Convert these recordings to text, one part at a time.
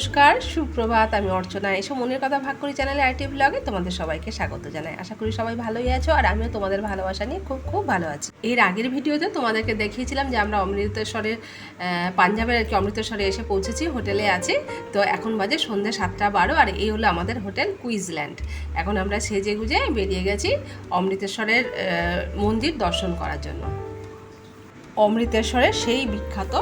নমস্কার সুপ্রভাত আমি অর্চনা। এসব মনের কথা ভাগ করি চ্যানেলে আইটি ব্লগে তোমাদের সবাইকে স্বাগত জানাই। আশা করি সবাই ভালোই আছো আর আমিও তোমাদের ভালোবাসা নিয়ে খুব খুব ভালো আছি। এর আগের ভিডিওতে তোমাদেরকে দেখিয়েছিলাম যে আমরা অমৃতেশ্বরের আহ, পাঞ্জাবের আর কি অমৃতসরে এসে পৌঁছেছি হোটেলে আছি। তো এখন বাজে সন্ধ্যে সাতটা বারো আর এই হলো আমাদের হোটেল কুইজল্যান্ড। এখন আমরা সেজে গুজে বেরিয়ে গেছি অমৃতেশ্বরের আহ, মন্দির দর্শন করার জন্য। অমৃতেশ্বরের সেই বিখ্যাত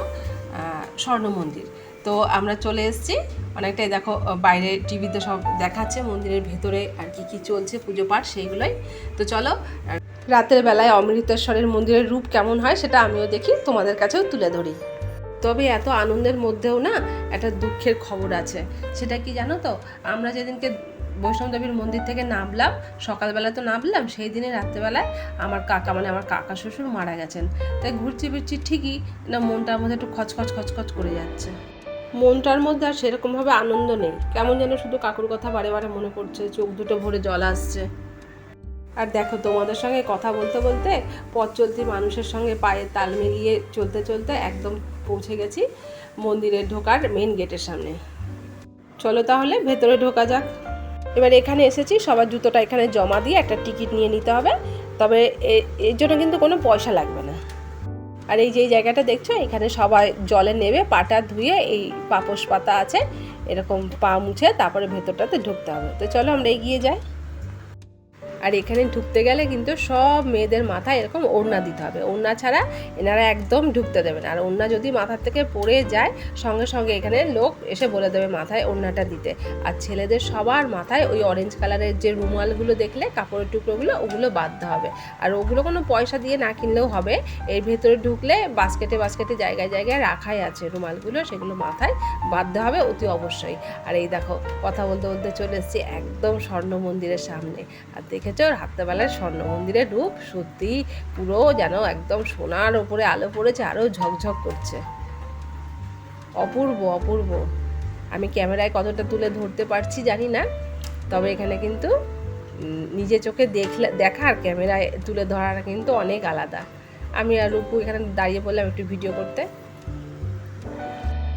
স্বর্ণ মন্দির। তো আমরা চলে এসেছি। অনেকটাই দেখো বাইরে টিভিতে সব দেখাচ্ছে, মন্দিরের ভেতরে আর কি কি চলছে, পুজো পাঠ সেইগুলোই। তো চলো রাতের বেলায় অমৃতেশ্বরের মন্দিরের রূপ কেমন হয় সেটা আমিও দেখি, তোমাদের কাছেও তুলে ধরি। তবে এত আনন্দের মধ্যেও না একটা দুঃখের খবর আছে। সেটা কি জানো তো? আমরা যেদিনকে বৈষ্ণবদেবীর মন্দির থেকে নামলাম, সকালবেলা তো নামলাম, সেই দিনে রাত্রেবেলায় আমার কাকা মানে আমার কাকা শ্বশুর মারা গেছেন। তাই ঘুরছি ফিরছি ঠিকই, না মনটার মধ্যে একটু খচখচ খচখচ করে যাচ্ছে। মনটার মধ্যে আর সেরকমভাবে আনন্দ নেই। কেমন যেন শুধু কাকুর কথা বারে বারে মনে পড়ছে, চোখ দুটো ভরে জল আসছে। আর দেখো, তোমাদের সঙ্গে কথা বলতে বলতে পথ চলতি মানুষের সঙ্গে পায়ে তাল মিলিয়ে চলতে চলতে একদম পৌঁছে গেছি মন্দিরে ঢোকার মেন গেটের সামনে। চলো তাহলে, ভেতরে ঢোকা যাক। এবার এখানে এসেছি, সবার জুতোটা এখানে জমা দিয়ে একটা টিকিট নিয়ে নিতে হবে। তবে এর জন্য কিন্তু কোনো পয়সা লাগবে না। আর এই যে জায়গাটা দেখছ, এখানে সবাই জলে নেবে, পাটা ধুয়ে এই পাপোশ পাতা আছে, এরকম পা মুছে তারপরে ভেতরটাতে ঢুকতে হবে। তো চলো আমরা এগিয়ে যাই। আর এখানে ঢুকতে গেলে কিন্তু সব মেয়েদের মাথায় এরকম ওড়না দিতে হবে। ওড়না ছাড়া এনারা একদম ঢুকতে দেবেন আর ওড়না যদি মাথার থেকে পড়ে যায়, সঙ্গে সঙ্গে এখানে লোক এসে বলে দেবে মাথায় ওড়নাটা দিতে। আর ছেলেদের সবার মাথায় ওই অরেঞ্জ কালারের যে রুমালগুলো দেখলে, কাপড়ের টুকরোগুলো, ওগুলো বাঁধতে হবে। আর ওগুলো কোনো পয়সা দিয়ে না কিনলেও হবে। এর ভেতরে ঢুকলে বাস্কেটে বাস্কেটে জায়গায় জায়গায় রাখাই আছে রুমালগুলো, সেগুলো মাথায় বাঁধতে হবে অতি অবশ্যই। আর এই দেখো, কথা বলতে বলতে চলে এসেছি একদম স্বর্ণ মন্দিরের সামনে। আর দেখেছ রাত্রেবেলায় স্বর্ণ মন্দিরের রূপ। সত্যি পুরো যেন একদম সোনার ওপরে আলো পড়েছে আরও ঝকঝক করছে। অপূর্ব অপূর্ব। আমি ক্যামেরায় কতটা তুলে ধরতে পারছি জানি না, তবে এখানে কিন্তু নিজে চোখে দেখলে, দেখা আর ক্যামেরায় তুলে ধরাটা কিন্তু অনেক আলাদা। আমি আর রূপু এখানে দাঁড়িয়ে পড়লাম একটু ভিডিও করতে।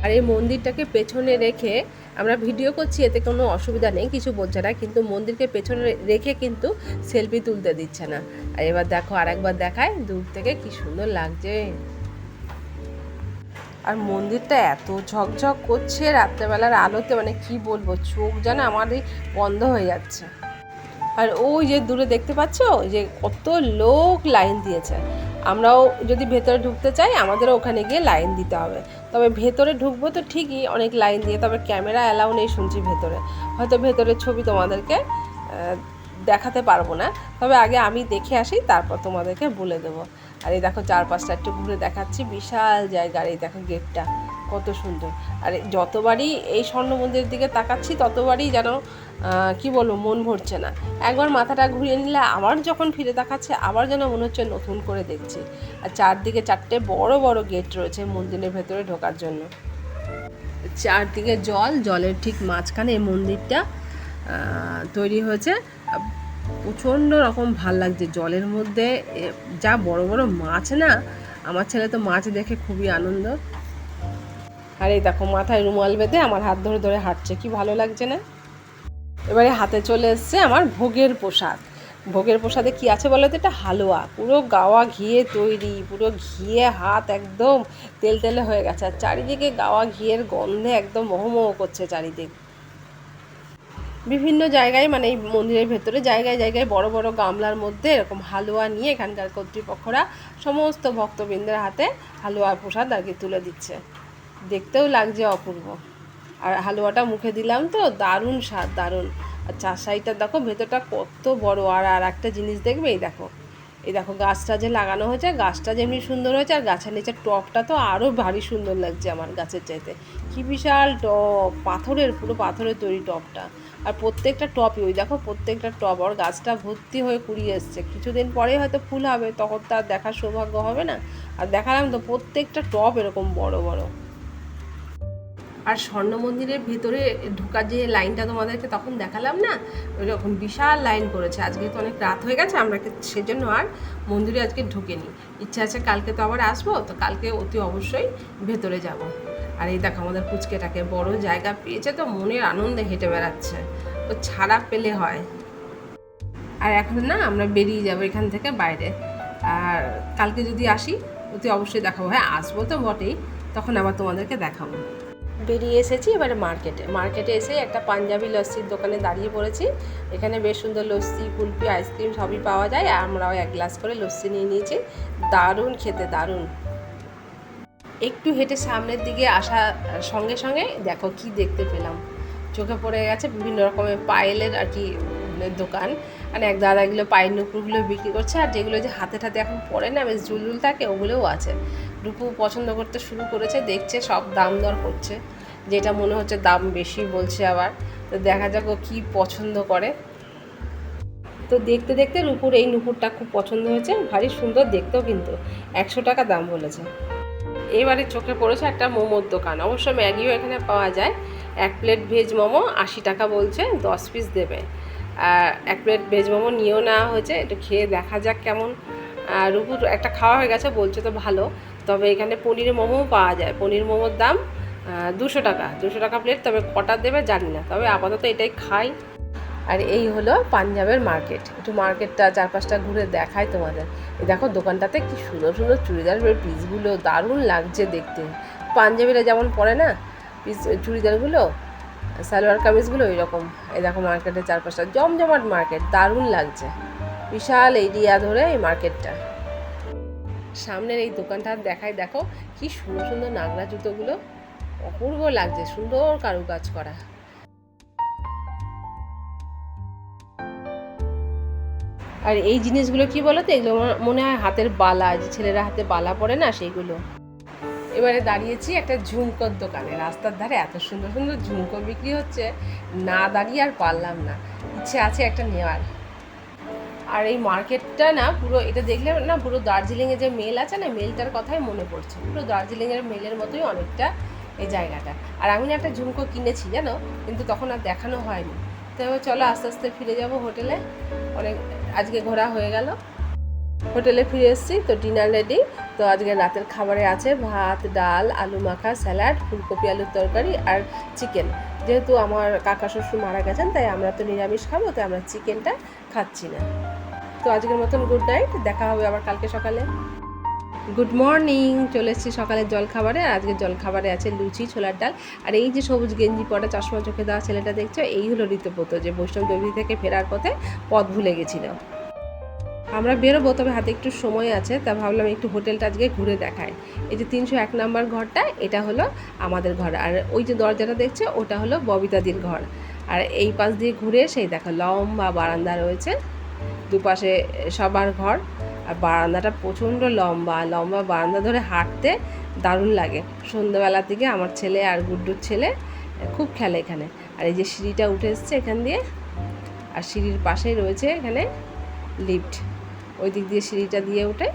আর এই মন্দিরটাকে পেছনে রেখে আমরা ভিডিও করছি, এতে কোনো অসুবিধা নেই, কিছু বলছে না, কিন্তু মন্দিরকে পেছনে রেখে কিন্তু সেলফি তুলতে দিচ্ছে না। আর এবার দেখো আরেকবার দেখায়, দূর থেকে কি সুন্দর লাগছে। আর মন্দিরটা এত ঝকঝক করছে, রাত্রেবেলার আলোতে মানে কি বলব, চোখ যেন আমারই বন্ধ হয়ে যাচ্ছে। আর ওই যে দূরে দেখতে পাচ্ছ যে কত লোক লাইন দিয়েছে। আমরাও যদি ভেতরে ঢুকতে চাই, আমাদেরও ওখানে গিয়ে লাইন দিতে হবে। তবে ভেতরে ঢুকবো তো ঠিকই, অনেক লাইন দিয়ে, তবে ক্যামেরা অ্যালাউ নেই শুনছি ভেতরে। হয়তো ভেতরের ছবি তোমাদেরকে দেখাতে পারব না। তবে আগে আমি দেখে আসি, তারপর তোমাদেরকে বলে দেবো। আর এই দেখো চারপাশটা, একটু ঘুরে দেখাচ্ছি, বিশাল জায়গার এই দেখো গেটটা, কত সুন্দর। আর যতবারই এই স্বর্ণ মন্দিরের দিকে তাকাচ্ছি, ততবারই যেন কি বলব, মন ভরছে না। একবার মাথাটা ঘুরিয়ে নিলে আবার যখন ফিরে তাকাচ্ছে, আবার যেন মনে হচ্ছে নতুন করে দেখছি। আর চারদিকে চারটে বড় বড় গেট রয়েছে মন্দিরের ভেতরে ঢোকার জন্য। চারদিকে জল, জলের ঠিক মাঝখানে এই মন্দিরটা তৈরি হয়েছে। প্রচণ্ড রকম ভালো লাগছে জলের মধ্যে। যা বড় বড় মাছ না, আমার ছেলে তো মাছ দেখে খুবই আনন্দ। আর এই দেখো, মাথায় রুমাল বেঁধে আমার হাত ধরে ধরে হাঁটছে। কি ভালো লাগছে না? এবারে হাতে চলে এসছে আমার ভোগের প্রসাদ। ভোগের প্রসাদে কি আছে বলো তো? এটা হালুয়া। পুরো গাওয়া ঘিয়ে তৈরি, পুরো ঘিয়ে হাত একদম তেল তেলে হয়ে গেছে। আর চারিদিকে গাওয়া ঘিয়ের গন্ধে একদম মোহমোহ করছে চারিদিক। বিভিন্ন জায়গায় মানে এই মন্দিরের ভেতরে জায়গায় জায়গায় বড় বড় গামলার মধ্যে এরকম হালুয়া নিয়ে এখানকার কর্তৃপক্ষরা সমস্ত ভক্তবৃন্দের হাতে হালুয়ার প্রসাদ আর কি তুলে দিচ্ছে। দেখতেও লাগছে অপূর্ব। আর হালুয়াটা মুখে দিলাম তো, দারুণ স্বাদ, দারুণ। আর চার সাইডটা দেখো, ভেতরটা কত বড়। আর আর একটা জিনিস দেখবে, এই দেখো। এই দেখো, গাছটা যে লাগানো হয়েছে, গাছটা যেমনি সুন্দর হয়েছে, আর গাছের নিচে টপটা তো আরও ভারী সুন্দর লাগছে আমার গাছের চাইতে। কি বিশাল টপ, পাথরের, পুরো পাথরের তৈরি টপটা। আর প্রত্যেকটা টপই, ওই দেখো, প্রত্যেকটা টপ। আর গাছটা ভর্তি হয়ে কুড়িয়ে এসছে। কিছুদিন পরে হয়তো ফুল হবে, তখন তার দেখার সৌভাগ্য হবে না। আর দেখালাম তো, প্রত্যেকটা টপ এরকম বড় বড়। আর স্বর্ণ মন্দিরের ভিতরে ঢোকার যে লাইনটা তোমাদেরকে তখন দেখালাম না, ওইরকম বিশাল লাইন করেছে আজকে তো অনেক রাত হয়ে গেছে, আমরা সেজন্য আর মন্দিরে আজকে ঢুকেনি। ইচ্ছা আছে কালকে তো আবার আসব, তো কালকে অতি অবশ্যই ভেতরে যাব। আর এই দেখো আমাদের পুচকেটাকে বড় জায়গা পেয়েছে তো, মনের আনন্দে হেঁটে বেড়াচ্ছে। তো ছাড়া পেলে হয়। আর এখন না, আমরা বেরিয়ে যাব এখান থেকে বাইরে। আর কালকে যদি আসি, অতি অবশ্যই দেখাবো। হ্যাঁ আসব তো বটেই, তখন আবার তোমাদেরকে দেখাবো। বেরিয়ে এসেছি এবারে মার্কেটে। মার্কেটে এসে একটা পাঞ্জাবি লস্যির দোকানে দাঁড়িয়ে পড়েছি। এখানে বেশ সুন্দর লস্যি কুলপি আইসক্রিম সবই পাওয়া যায়। আমরাও এক গ্লাস করে লস্যি নিয়ে নিয়েছি। দারুণ খেতে, দারুণ। একটু হেঁটে সামনের দিকে আসা সঙ্গে সঙ্গে দেখো কি দেখতে পেলাম। চোখে পড়ে গেছে বিভিন্ন রকমের পায়েলের আর কি দোকান। মানে এক দাদা এগুলো পায়ের নুপুরগুলো বিক্রি করছে, আর যেগুলো যে হাতে হাতে এখন পরে না, বেশ জুলজুল থাকে, ওগুলোও আছে। রূপু পছন্দ করতে শুরু করেছে, দেখছে সব দাম দর করছে। যেটা মনে হচ্ছে দাম বেশি বলছে আবার। তো দেখা যাক ও কী পছন্দ করে। তো দেখতে দেখতে রূপুর এই নুপুরটা খুব পছন্দ হয়েছে, ভারী সুন্দর দেখতেও কিন্তু। একশো টাকা দাম বলেছে। এবারে চোখে পড়েছে একটা মোমোর দোকান। অবশ্য ম্যাগিও এখানে পাওয়া যায়। এক প্লেট ভেজ মোমো আশি টাকা বলছে, দশ পিস দেবে। এক প্লেট ভেজ মোমো নিয়েও নেওয়া হয়েছে। একটু খেয়ে দেখা যাক কেমন। আর রূপুর একটা খাওয়া হয়ে গেছে, বলছে তো ভালো। তবে এখানে পনির মোমোও পাওয়া যায়। পনির মোমোর দাম দুশো টাকা। দুশো টাকা প্লেট তবে কটা দেবে জানি না। তবে আপাতত এটাই খাই। আর এই হলো পাঞ্জাবের মার্কেট একটু মার্কেটটা চারপাশটা ঘুরে দেখাই তোমাদের। এই দেখো দোকানটাতে কি সুন্দর সুন্দর চুড়িদারের পিসগুলো দারুণ লাগছে দেখতে। পাঞ্জাবিরা যেমন পরে না পিস চুড়িদারগুলো সালোয়ার কামিজগুলো ওই রকম দেখো মার্কেটের চারপাশটা। জমজমাট মার্কেট, দারুণ লাগছে। বিশাল এরিয়া ধরে এই মার্কেটটা। সামনের এই দোকানটা দেখাই, দেখো কি সুন্দর সুন্দর নাগরা জুতোগুলো। অপূর্ব লাগছে, সুন্দর কারুকাজ করা। আর এই জিনিসগুলো কি বলো তো এগুলো মনে হয় হাতের বালা, যে ছেলেরা হাতে বালা পরে না, সেইগুলো। এবারে দাঁড়িয়েছি একটা ঝুমকোর দোকানে। রাস্তার ধারে এত সুন্দর সুন্দর ঝুমকো বিক্রি হচ্ছে, না দাঁড়িয়ে আর পারলাম না। ইচ্ছে আছে একটা নেওয়ার। আর এই মার্কেটটা না পুরো, এটা দেখলে না পুরো দার্জিলিংয়ে যে মেল আছে না, মেলটার কথাই মনে পড়ছে। পুরো দার্জিলিংয়ের মেলের মতোই অনেকটা এই জায়গাটা। আর আমি না একটা ঝুমকো কিনেছি, জানো? কিন্তু তখন আর দেখানো হয়নি। তো চলো আস্তে আস্তে ফিরে যাব হোটেলে। অনেক, আজকে ঘোরা হয়ে গেল। হোটেলে ফিরে এসেছি, তো ডিনার রেডি তো আজকে রাতের খাবারে আছে ভাত, ডাল, আলু মাখা, স্যালাড, ফুলকপি, আলুর তরকারি আর চিকেন যেহেতু আমার কাকা, শ্বশুর মারা গেছেন, তাই আমরা তো নিরামিষ খাব, তাই আমরা চিকেনটা খাচ্ছি না। তো আজকের মতন গুড নাইট দেখা হবে আবার কালকে সকালে। গুড মর্নিং চলে এসেছি সকালের জলখাবারে। আর আজকে জলখাবারে আছে লুচি, ছোলার ডাল। আর এই যে সবুজ গেঞ্জি পরা চশমা চোখে দেওয়া ছেলেটা দেখছ, এই হলো ঋতুপত, যে বৈষ্ণব দেবী থেকে ফেরার পথে পথ ভুলে গেছিল। আমরা বেরোবো, তবে হাতে একটু সময় আছে, তা ভাবলাম একটু হোটেলটা আজকে ঘুরে দেখায় এই যে তিনশো এক নম্বর ঘরটা, এটা হলো আমাদের ঘর। আর ওই যে দরজাটা দেখছে, ওটা হলো ববিতাদির ঘর। আর এই পাশ দিয়ে ঘুরে সেই দেখো, লম্বা বারান্দা রয়েছে, দুপাশে সবার ঘর। আর বারান্দাটা প্রচণ্ড লম্বা লম্বা বারান্দা ধরে হাঁটতে দারুণ লাগে। সন্ধ্যাবেলার দিকে আমার ছেলে আর গুড্ডুর ছেলে খুব খেলে এখানে। আর এই যে সিঁড়িটা উঠে এসছে এখান দিয়ে, আর সিঁড়ির পাশেই রয়েছে এখানে লিফট। ওই দিক দিয়ে সিঁড়িটা দিয়ে উঠে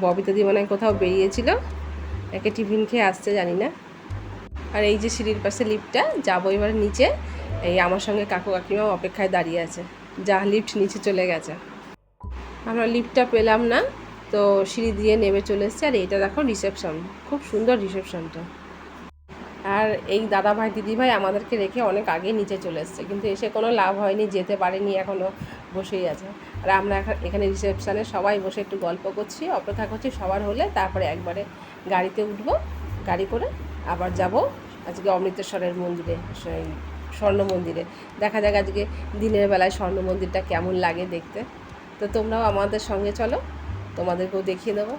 ববিতা দিয়ে কোথাও বেরিয়েছিল। একে টিফিন খেয়ে আসছে, জানি না। আর এই যে সিঁড়ির পাশে লিফটটা, যাব এবার নিচে। এই আমার সঙ্গে কাকু কাকিমা অপেক্ষায় দাঁড়িয়ে আছে। যা লিফট নিচে চলে গেছে। আমরা লিফটটা পেলাম না, তো সিঁড়ি দিয়ে নেমে চলে এসছে। আর এটা দেখো রিসেপশন, খুব সুন্দর রিসেপশনটা। আর এই দাদা ভাই, দিদি ভাই আমাদেরকে রেখে অনেক আগে নিচে চলে এসছে। কিন্তু এসে কোনো লাভ হয়নি, যেতে পারেনি এখনও বসেই আছে। আর আমরা এখন রিসেপশানে সবাই বসে একটু গল্প করছি, অপেক্ষা করছি সবার হলে। তারপরে একবারে গাড়িতে উঠব, গাড়ি করে আবার যাব আজকে অমৃতেশ্বরের মন্দিরে, সেই স্বর্ণ মন্দিরে। দেখা যাক আজকে দিনের বেলায় স্বর্ণ মন্দিরটা কেমন লাগে দেখতে। তো তোমরাও আমাদের সঙ্গে চলো, তোমাদেরকেও দেখিয়ে দেবো।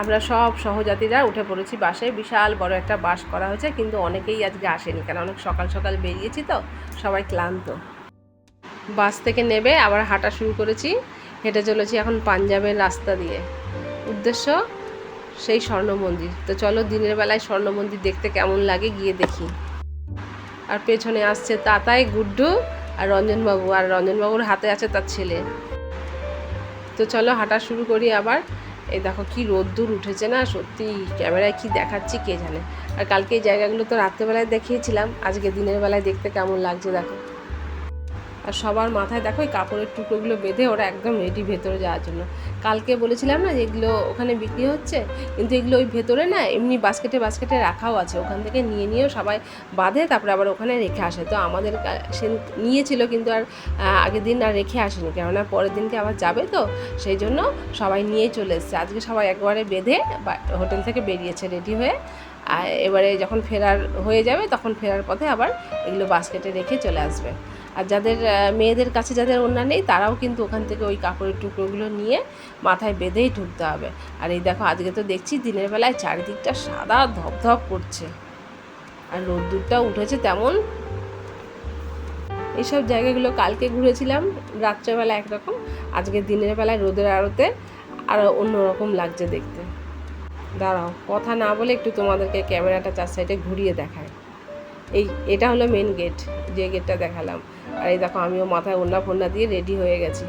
আমরা সব সহজাতিরা উঠে পড়েছি বাসে। বিশাল বড় একটা বাস করা হয়েছে, কিন্তু অনেকেই আজকে আসেনি। কারণ অনেক সকাল সকাল বেরিয়েছি তো, সবাই ক্লান্ত। বাস থেকে নেবে, আবার হাঁটা শুরু করেছি। হেঁটে চলেছি এখন পাঞ্জাবের রাস্তা দিয়ে। উদ্দেশ্য, সেই স্বর্ণ মন্দির। তো চলো দিনের বেলায় স্বর্ণ মন্দির দেখতে কেমন লাগে গিয়ে দেখি। আর পেছনে আসছে তাতাই, গুড্ডু আর রঞ্জনবাবু। আর রঞ্জনবাবুর হাতে আছে তার ছেলে। তো চলো হাঁটা শুরু করি আবার। এই দেখো কি রোদ্দুর উঠেছে না? সত্যি ক্যামেরায় কি দেখাচ্ছি কে জানে? আর কালকে এই জায়গাগুলো তো রাত্রেবেলায় দেখিয়েছিলাম। আজকে দিনের বেলায় দেখতে কেমন লাগছে দেখো। আর সবার মাথায় দেখো এই কাপড়ের টুকরোগুলো বেঁধে ওরা একদম রেডি ভেতরে যাওয়ার জন্য। কালকে বলেছিলাম না যে এগুলো ওখানে বিক্রি হচ্ছে? কিন্তু এগুলো ওই ভেতরে না এমনি বাস্কেটে বাস্কেটে রাখাও আছে। ওখান থেকে নিয়ে নিয়েও সবাই বাঁধে, তারপরে আবার ওখানে রেখে আসে। তো আমাদের সে নিয়েছিল কিন্তু আর আগের দিন আর রেখে আসেনি। কেননা পরের দিনকে আবার যাবে তো, সেই জন্য সবাই নিয়ে চলে এসছে। আজকে সবাই একবারে বেঁধে হোটেল থেকে বেরিয়েছে রেডি হয়ে। আর এবারে যখন ফেরার হয়ে যাবে, তখন ফেরার পথে আবার এগুলো বাস্কেটে রেখে চলে আসবে। আর যাদের মেয়েদের কাছে যাদের ওড়না নেই, তারাও কিন্তু ওখান থেকে ওই কাপড়ের টুকরোগুলো নিয়ে মাথায় বেঁধেই ঢুকতে হবে। আর এই দেখো, আজকে তো দেখছি দিনের বেলায় চারিদিকটা সাদা ধপধপ করছে। আর রোদ্দুরটা উঠেছে তেমন। এইসব জায়গাগুলো কালকে ঘুরেছিলাম, রাত্রেবেলা একরকম, আজকে দিনের বেলায় রোদের আড়তে আরও অন্যরকম লাগছে দেখতে। দাঁড়াও, কথা না বলে একটু তোমাদেরকে ক্যামেরাটা চার সাইডে ঘুরিয়ে দেখায় এই, এটা হলো মেন গেট যে গেটটা দেখালাম। আর এই দেখো, আমিও মাথায় ওন্না ফোন্না দিয়ে রেডি হয়ে গেছি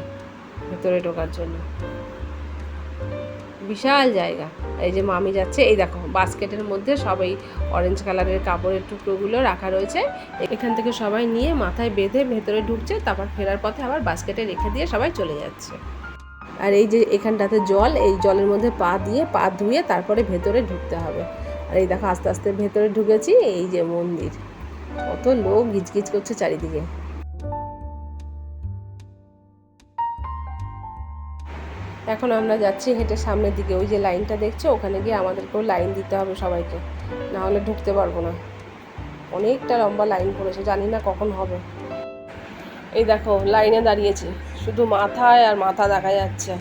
ভেতরে ঢোকার জন্য। বিশাল জায়গা। এই যে মামি যাচ্ছে, এই দেখো, বাস্কেটের মধ্যে সবাই অরেঞ্জ কালারের কাপড়ের টুকরোগুলো রাখা রয়েছে। এখান থেকে সবাই নিয়ে মাথায় বেঁধে ভেতরে ঢুকছে, তারপর ফেরার পথে আবার বাস্কেটে রেখে দিয়ে সবাই চলে যাচ্ছে। আর এই যে এখানটাতে জল, এই জলের মধ্যে পা দিয়ে পা ধুয়ে তারপরে ভেতরে ঢুকতে হবে। আর এই দেখো, আস্তে আস্তে ভেতরে ঢুকেছি, এই যে মন্দির। কত লোক গিজগিজ করছে চারিদিকে। এখন আমরা যাচ্ছি হেঁটে সামনের দিকে। ওই যে লাইনটা দেখছ? ওখানে গিয়ে আমাদেরকেও লাইন দিতে হবে সবাইকে। না হলে ঢুকতে পারব না। অনেকটা লম্বা লাইন পড়েছে, জানি না কখন হবে। এই দেখো, লাইনে দাঁড়িয়েছি। শুধু মাথায় আর মাথা দেখা যাচ্ছে।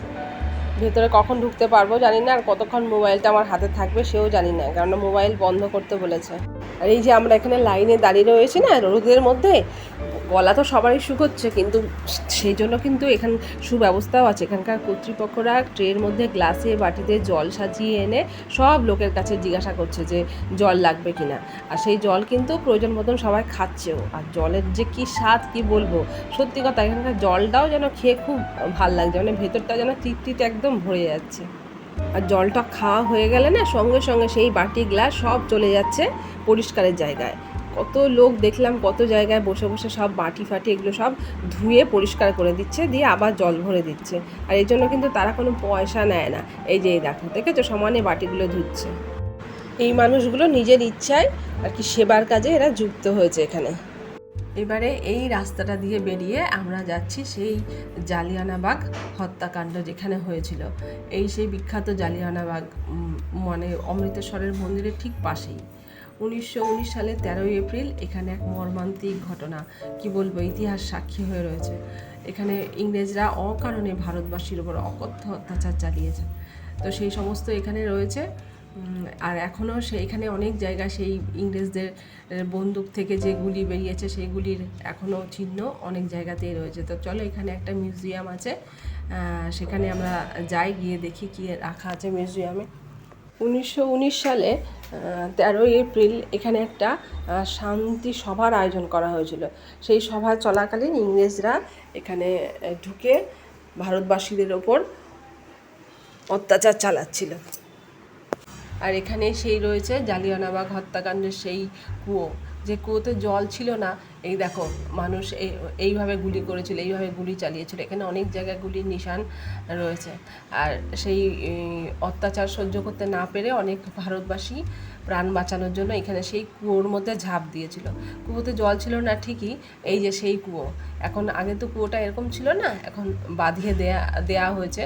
ভেতরে কখন ঢুকতে পারব জানি না, আর কতক্ষণ মোবাইলটা আমার হাতে থাকবে সেও জানি না কারণ মোবাইল বন্ধ করতে বলেছে। আর এই যে আমরা এখানে লাইনে দাঁড়িয়ে রয়েছি না, রোদের মধ্যে, গলা তো সবারই শুকোচ্ছে কিন্তু সেই জন্য কিন্তু এখান, সুব্যবস্থাও আছে। এখানকার কর্তৃপক্ষরা ট্রের মধ্যে গ্লাসে, বাটিতে জল সাজিয়ে এনে সব লোকের কাছে জিজ্ঞাসা করছে যে জল লাগবে কিনা। আর সেই জল কিন্তু প্রয়োজন মতন সবাই খাচ্ছেও। আর জলের যে কি স্বাদ, কি বলব? সত্যি কথা, এখানকার জলটাও যেন খেয়ে খুব ভালো লাগছে মানে ভেতরটা যেন তৃপ্তিতে একদম ভরে যাচ্ছে। আর জলটা খাওয়া হয়ে গেলে না সঙ্গে সঙ্গে সেই বাটি গ্লাস সব চলে যাচ্ছে পরিষ্কারের জায়গায়। কত লোক দেখলাম কত জায়গায় বসে বসে সব বাটি ফাটি এগুলো সব ধুয়ে পরিষ্কার করে দিচ্ছে, দিয়ে আবার জল ভরে দিচ্ছে। আর এই জন্য কিন্তু তারা কোনো পয়সা নেয় না। এই যে দেখো, দেখেছ? সমানে বাটিগুলো ধুচ্ছে। এই মানুষগুলো নিজের ইচ্ছায় আর কি সেবার কাজে এরা যুক্ত হয়েছে এখানে। এবারে এই রাস্তাটা দিয়ে বেরিয়ে আমরা যাচ্ছি সেই জালিয়ানাবাগ হত্যাকাণ্ড যেখানে হয়েছিল। এই সেই বিখ্যাত জালিয়ানাবাগ মানে অমৃতসরের মন্দিরের ঠিক পাশেই। উনিশশো উনিশ সালে তেরোই এপ্রিল এখানে এক মর্মান্তিক ঘটনা, কি বলব, ইতিহাস সাক্ষী হয়ে রয়েছে। এখানে ইংরেজরা অকারণে ভারতবাসীর উপর অকথ্য অত্যাচার চালিয়েছে। তো সেই সমস্ত এখানে রয়েছে। আর এখনও সেইখানে অনেক জায়গায় সেই ইংরেজদের বন্দুক থেকে যে গুলি বেরিয়েছে সেই গুলির এখনও চিহ্ন অনেক জায়গাতেই রয়েছে। তো চলো এখানে একটা মিউজিয়াম আছে সেখানে আমরা যাই, গিয়ে দেখি কি রাখা আছে মিউজিয়ামে। উনিশশো উনিশ সালে তেরোই এপ্রিল এখানে একটা শান্তি সভার আয়োজন করা হয়েছিল। সেই সভা চলাকালীন ইংরেজরা এখানে ঢুকে ভারতবাসীদের ওপর অত্যাচার চালাচ্ছিল। আর এখানে সেই রয়েছে জালিয়ানাবাগ হত্যাকাণ্ডের সেই কুয়ো। যে কুয়োতে জল ছিল না, এই দেখো, মানুষ এই এইভাবে গুলি করেছিল, এইভাবে গুলি চালিয়েছিল। এখানে অনেক জায়গায় গুলির নিশান রয়েছে। আর সেই অত্যাচার সহ্য করতে না পেরে অনেক ভারতবাসী প্রাণ বাঁচানোর জন্য এখানে সেই কুয়োর মধ্যে ঝাঁপ দিয়েছিল। কুয়োতে জল ছিল না ঠিকই, এই যে সেই কুয়ো। এখন আগে তো কুয়োটা এরকম ছিল না, এখন বাঁধিয়ে দেয়া দেয়া হয়েছে।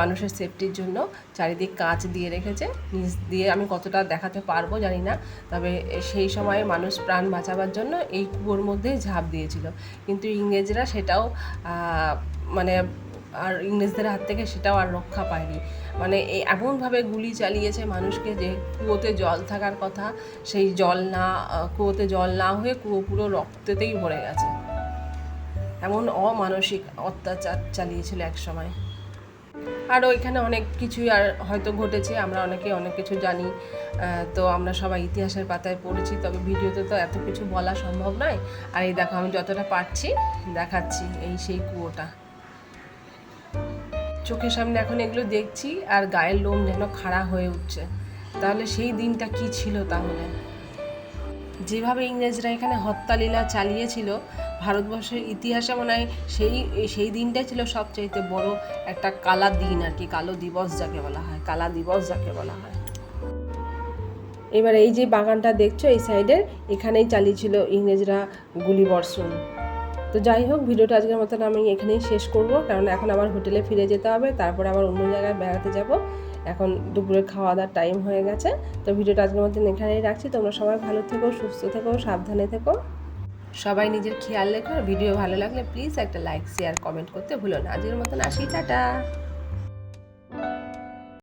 মানুষের সেফটির জন্য চারিদিক কাঁচ দিয়ে রেখেছে। নিচ দিয়ে আমি কতটা দেখাতে পারব জানি না, তবে সেই সময়ে মানুষ প্রাণ বাঁচাবার জন্য এই কুয়োর মধ্যেই ঝাঁপ দিয়েছিল। কিন্তু ইংরেজরা সেটাও মানে আর ইংরেজদের হাত থেকে সেটাও আর রক্ষা পায়নি। মানে এমনভাবে গুলি চালিয়েছে মানুষকে যে কুয়োতে জল থাকার কথা, সেই জল না কুয়োতে জল না হয়ে কুয়ো পুরো রক্তেতেই ভরে গেছে। এমন অমানসিক অত্যাচার চালিয়েছিল এক সময়। আরও এখানে অনেক কিছুই আর হয়তো ঘটেছে, আমরা অনেকে অনেক কিছু জানি। তো আমরা সবাই ইতিহাসের পাতায় পড়েছি, তবে ভিডিওতে তো এত কিছু বলা সম্ভব নয়। আর এই দেখো, আমি যতটা পারছি দেখাচ্ছি এই সেই কুয়োটা। চোখের সামনে এখন এগুলো দেখছি, আর গায়ের লোম যেন খাড়া হয়ে উঠছে। তাহলে সেই দিনটা কি ছিল তাহলে? যেভাবে ইংরেজরা এখানে হত্যালীলা চালিয়েছিল ভারতবর্ষের ইতিহাসে মনে হয় সেই সেই দিনটাই ছিল সবচাইতে বড় একটা কালা দিন আর কি, কালো দিবস যাকে বলা হয়, কালা দিবস যাকে বলা হয়। এবার এই যে বাগানটা দেখছ এই সাইডের এখানেই চালিয়েছিল ইংরেজরা গুলি বর্ষণ। তো যাই হোক, ভিডিওটা আজকের মতন আমি এখানেই শেষ করব, কারণ এখন আবার হোটেলে ফিরে যেতে হবে, তারপর আবার অন্য জায়গায় বেড়াতে যাব। এখন দুপুরে খাওয়া দাওয়ার টাইম হয়ে গেছে, তো ভিডিওটা আজকের মতন এখানেই রাখছি। তোমরা সবাই ভালো থেকো, সুস্থ থেকো, সাবধানে থেকো। সবাই নিজের খেয়াল রেখো আর ভিডিও ভালো লাগলে প্লিজ একটা লাইক শেয়ার কমেন্ট করতে ভুলো না। আজকের মতন আসি, টাটা।